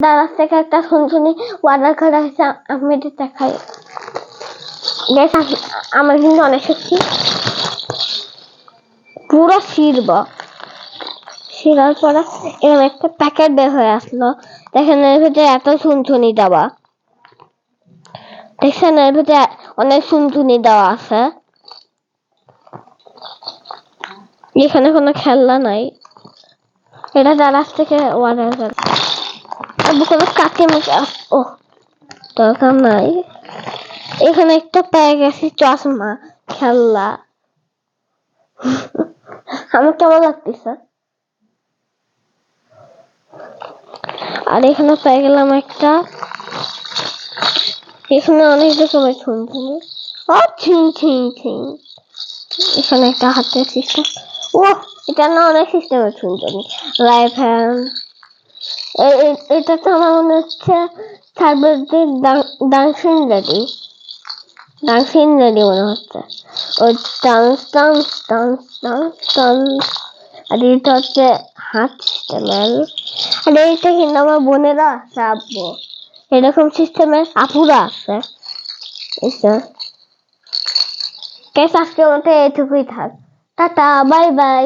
দাদার থেকে একটা শুনশুনি অর্ডার করা হয়েছে আমি এটা দেখাই। দেখ, আমার কিন্তু অনেক সত্যি। পুরো শিরব শিরার পরে এরকম একটা প্যাকেট বের হয়ে আসলো। দেখেন এর ভিতরে এত শুনশুনি দেওয়া। দেখছেন এর ভিতরে অনেক শুনশুনি দেওয়া আছে। এখানে কোনো খেলনা নাই। এটা দাদার থেকে অর্ডার করে। কোনো কাকে মুখে ও, দরকার নাই। এখানে একটা পেয়ে গেছি চশমা, খেলনা। আমার কেমন লাগতেছে? আর এখানে পেয়ে গেলাম একটা। এখানে অনেক রকমের শুনছি ও, ছিং ছিং ছিং। এখানে একটা হাতের সিস্টেম ও, এটা না, অনেক সিস্টেমের শুনছি লাইফ হ্যান্ড এটা তো আমার মনে হচ্ছে সার্ভারদের ডান্সিং রেডি ডান্সিং রেডি মনে হচ্ছে। ও dance dance dance dance dance. আর এটা হচ্ছে হাত সিস্টেমের আর এইটা কিন্তু আমার বোনেরা আছে আব্বু এরকম সিস্টেমের আপুরা আছে। এটা কেস আজকের মতো এটুকুই থাক। Tata, bye bye.